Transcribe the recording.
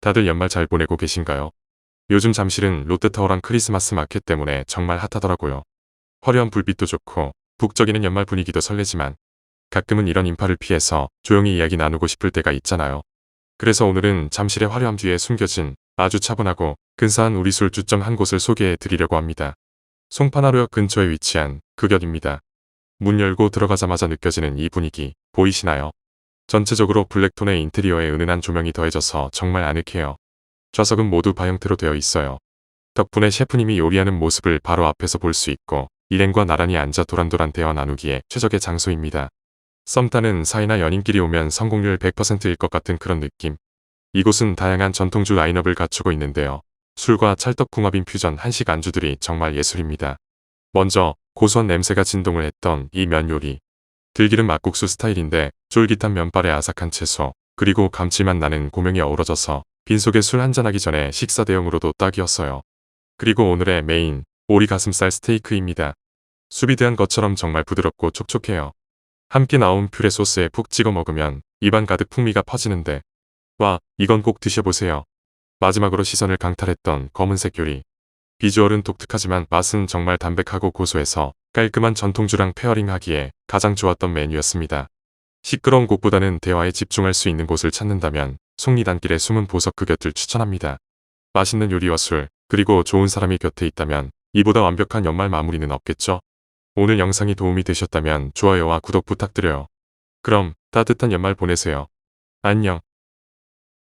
다들 연말 잘 보내고 계신가요? 요즘 잠실은 롯데타워랑 크리스마스 마켓 때문에 정말 핫하더라고요. 화려한 불빛도 좋고 북적이는 연말 분위기도 설레지만 가끔은 이런 인파를 피해서 조용히 이야기 나누고 싶을 때가 있잖아요. 그래서 오늘은 잠실의 화려함 뒤에 숨겨진 아주 차분하고 근사한 우리 술 주점 한 곳을 소개해 드리려고 합니다. 송파나루역 근처에 위치한 그 곁입니다. 문 열고 들어가자마자 느껴지는 이 분위기 보이시나요? 전체적으로 블랙톤의 인테리어에 은은한 조명이 더해져서 정말 아늑해요. 좌석은 모두 바형태로 되어 있어요. 덕분에 셰프님이 요리하는 모습을 바로 앞에서 볼 수 있고 일행과 나란히 앉아 도란도란 대화 나누기에 최적의 장소입니다. 썸 타는 사이나 연인끼리 오면 성공률 100%일 것 같은 그런 느낌. 이곳은 다양한 전통주 라인업을 갖추고 있는데요. 술과 찰떡궁합인 퓨전 한식 안주들이 정말 예술입니다. 먼저 고소한 냄새가 진동을 했던 이 면 요리. 들기름 막국수 스타일인데 쫄깃한 면발에 아삭한 채소, 그리고 감칠맛 나는 고명이 어우러져서 빈속에 술 한잔하기 전에 식사 대용으로도 딱이었어요. 그리고 오늘의 메인, 오리 가슴살 스테이크입니다. 수비드한 것처럼 정말 부드럽고 촉촉해요. 함께 나온 퓨레 소스에 푹 찍어 먹으면 입안 가득 풍미가 퍼지는데 와 이건 꼭 드셔보세요. 마지막으로 시선을 강탈했던 검은색 요리. 비주얼은 독특하지만 맛은 정말 담백하고 고소해서 깔끔한 전통주랑 페어링하기에 가장 좋았던 메뉴였습니다. 시끄러운 곳보다는 대화에 집중할 수 있는 곳을 찾는다면 속리단길의 숨은 보석 그 곁을 추천합니다. 맛있는 요리와 술, 그리고 좋은 사람이 곁에 있다면 이보다 완벽한 연말 마무리는 없겠죠? 오늘 영상이 도움이 되셨다면 좋아요와 구독 부탁드려요. 그럼 따뜻한 연말 보내세요. 안녕.